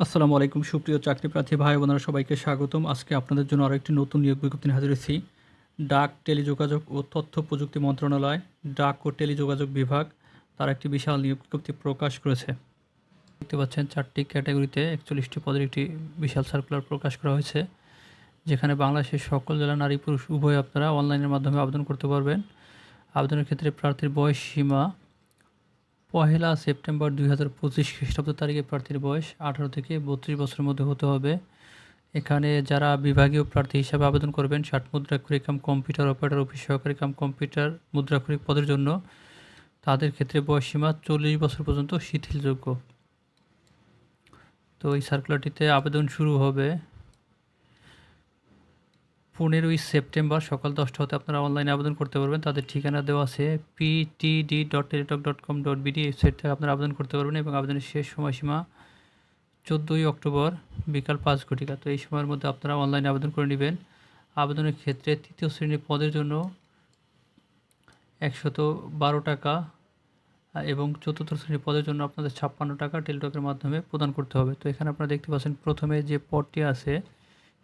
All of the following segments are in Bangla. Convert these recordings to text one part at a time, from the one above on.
আসসালামু আলাইকুম, সুপ্রিয় চাকরি প্রার্থী ভাই বোনেরা, সবাইকে স্বাগতম। আজকে আপনাদের জন্য আরও একটি নতুন নিয়োগ বিজ্ঞপ্তি হাজির হয়েছি। ডাক টেলিযোগাযোগ ও তথ্য প্রযুক্তি মন্ত্রণালয়, ডাক ও টেলিযোগাযোগ বিভাগ, তার একটি বিশাল নিয়োগ বিজ্ঞপ্তি প্রকাশ করেছে। দেখতে পাচ্ছেন, চারটি ক্যাটাগরিতে একচল্লিশটি পদের একটি বিশাল সার্কুলার প্রকাশ করা হয়েছে, যেখানে বাংলাদেশের সকল জেলা নারী পুরুষ, উভয় আপনারা অনলাইনের মাধ্যমে আবেদন করতে পারবেন। আবেদনের ক্ষেত্রে প্রার্থীর বয়স সীমা পহেলা সেপ্টেম্বর দুই হাজার পঁচিশ খ্রিস্টাব্দ তারিখে প্রার্থীর বয়স আঠারো থেকে বত্রিশ বছরের মধ্যে হতে হবে। এখানে যারা বিভাগীয় প্রার্থী হিসাবে আবেদন করবেন, ষাট মুদ্রাক্ষরিক কাম কম্পিউটার অপারেটর, অফিস সহকারী কাম কম্পিউটার, মুদ্রাক্ষরিক পদের জন্য তাদের ক্ষেত্রে বয়সসীমা চল্লিশ বছর পর্যন্ত শিথিলযোগ্য। তো এই সার্কুলারটিতে আবেদন শুরু হবে। পনেরোই সেপ্টেম্বর সকাল দশটা হতে আপনারা অনলাইনে আবেদন করতে পারবেন। তাদের ঠিকানা দেওয়া আছে PTD dot Teletalk dot com dot BD website থেকে আপনারা আবেদন করতে পারবেন এবং আবেদনের শেষ সময়সীমা চোদ্দোই অক্টোবর বিকাল পাঁচ ঘটিকা। তো এই সময়ের মধ্যে আপনারা অনলাইনে আবেদন করে নেবেন। আবেদনের ক্ষেত্রে তৃতীয় শ্রেণির পদের জন্য একশত বারো টাকা এবং চতুর্থ শ্রেণির পদের জন্য আপনাদের ছাপ্পান্ন টাকা টেলিটকের মাধ্যমে প্রদান করতে হবে। তো এখানে আপনারা দেখতে পাচ্ছেন প্রথমে যে পদটি আছে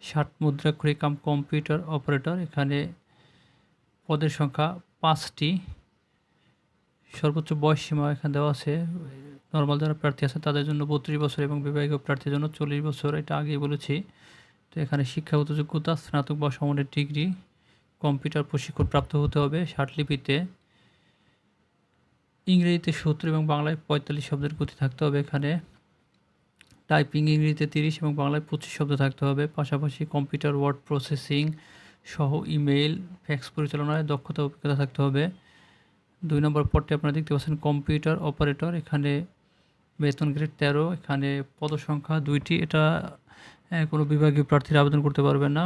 ষাট মুদ্রা মুদ্রাক্ষরিক কাম কম্পিউটার অপারেটর। এখানে পদের সংখ্যা পাঁচটি। সর্বোচ্চ বয়স সীমা এখানে দেওয়া আছে। নর্মাল যারা প্রার্থী আছে, তাদের জন্য বত্রিশ বছর এবং বিবাহিক প্রার্থীর জন্য চল্লিশ বছর। এটা আগেই বলেছি। তো এখানে শিক্ষাগত যোগ্যতা, স্নাতক বা সমানের ডিগ্রি, কম্পিউটার প্রশিক্ষণ প্রাপ্ত হতে হবে লিপিতে। ইংরেজিতে সত্তর এবং বাংলায় পঁয়তাল্লিশ শব্দের গতি থাকতে হবে এখানে। টাইপিং ইংরেজিতে তিরিশ এবং বাংলায় পঁচিশ শব্দ থাকতে হবে। পাশাপাশি কম্পিউটার, ওয়ার্ড প্রসেসিং সহ ইমেইল, ফ্যাক্স পরিচালনায় দক্ষতা, অভিজ্ঞতা থাকতে হবে। দুই নম্বর পদটি আপনারা দেখতে পাচ্ছেন, কম্পিউটার অপারেটর, এখানে বেতন গ্রেড তেরো, এখানে পদসংখ্যা দুইটি। এটা কোনো বিভাগীয় প্রার্থীরা আবেদন করতে পারবেন না।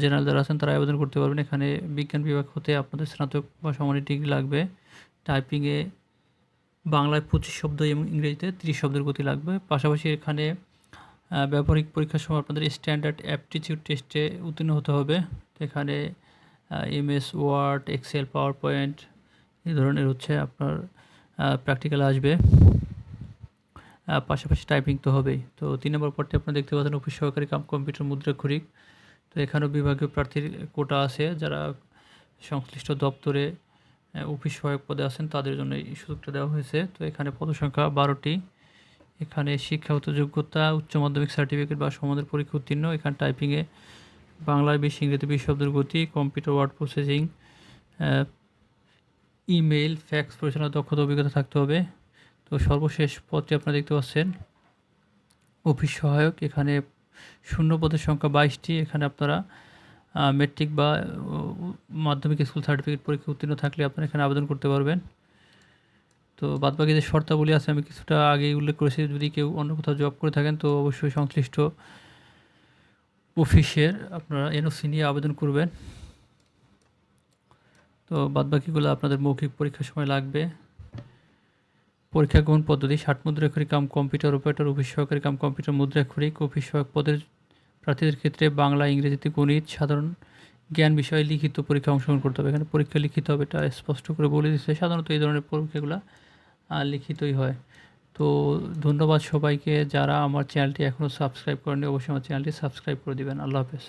জেনারেল যারা আছেন তারা আবেদন করতে পারবেন। এখানে বিজ্ঞান বিভাগ হতে আপনাদের স্নাতক বা সমানের ডিগ্রি লাগবে। টাইপিংয়ে বাংলায় পঁচিশ শব্দ এবং ইংরেজিতে তিরিশ শব্দের গতি লাগবে। পাশাপাশি এখানে ব্যবহারিক পরীক্ষার সময় আপনাদের স্ট্যান্ডার্ড অ্যাপটিচিউড টেস্টে উত্তীর্ণ হতে হবে। এখানে MS Word Excel PowerPoint এই ধরনের হচ্ছে আপনার প্র্যাকটিক্যাল আসবে। পাশাপাশি টাইপিং তো হবেই। তো তিন নম্বর পরটি আপনারা দেখতে পাচ্ছেন, অফিস সহকারী কাম কম্পিউটার মুদ্রাক্ষরিক। তো এখানেও বিভাগীয় প্রার্থীর কোটা আছে, যারা সংশ্লিষ্ট দপ্তরে অফিস সহায়ক পদে আছেন, তাদের জন্য এই সুযোগটা দেওয়া হয়েছে। তো এখানে পদসংখ্যা বারোটি। এখানে শিক্ষাগত যোগ্যতা, উচ্চ মাধ্যমিক সার্টিফিকেট বা সমাদের পরীক্ষা উত্তীর্ণ। এখানে টাইপিংয়ে বাংলায় বেশি ইংরেজি বিশ শব্দের গতি computer word processing email fax পরিচালনার দক্ষতা, অভিজ্ঞতা থাকতে হবে। তো সর্বশেষ পদটি আপনারা দেখতে পাচ্ছেন। অফিস সহায়ক, এখানে শূন্য পদের সংখ্যা বাইশটি। এখানে আপনারা মেট্রিক বা মাধ্যমিক স্কুল সার্টিফিকেট পরীক্ষা উত্তীর্ণ থাকলে আপনারা এখানে আবেদন করতে পারবেন। তো বাদবাকি যে শর্তাবলী আছে, আমি কিছুটা আগেই উল্লেখ করেছি, যদি কেউ অন্য কোথাও জব করে থাকেন, তো অবশ্যই সংশ্লিষ্ট অফিসের আপনারা এনওসি নিয়ে আবেদন করবেন। তো বাদবাকিগুলো আপনাদের মৌখিক পরীক্ষার সময় লাগবে। পরীক্ষা গ্রহণ পদ্ধতি, ষাট মুদ্রাক্ষরিক কাম কম্পিউটার অপারেটর অফিস সহকারী কাম কম্পিউটার মুদ্রাক্ষরিক, অফিস সহায়ক পদের প্রার্থীদের ক্ষেত্রে বাংলা, ইংরেজিতে গণিত, সাধারণ জ্ঞান বিষয়ে লিখিত পরীক্ষা অংশগ্রহণ করতে হবে। এখানে পরীক্ষা লিখিত হবে, এটা স্পষ্ট করে বলে দিচ্ছে সাধারণত এই ধরনের পরীক্ষাগুলো লিখিতই হয়। তো ধন্যবাদ সবাইকে, যারা আমার চ্যানেলটি এখনও সাবস্ক্রাইব করেনি অবশ্যই আমার চ্যানেলটি সাবস্ক্রাইব করে দেবেন। আল্লাহ হাফেজ।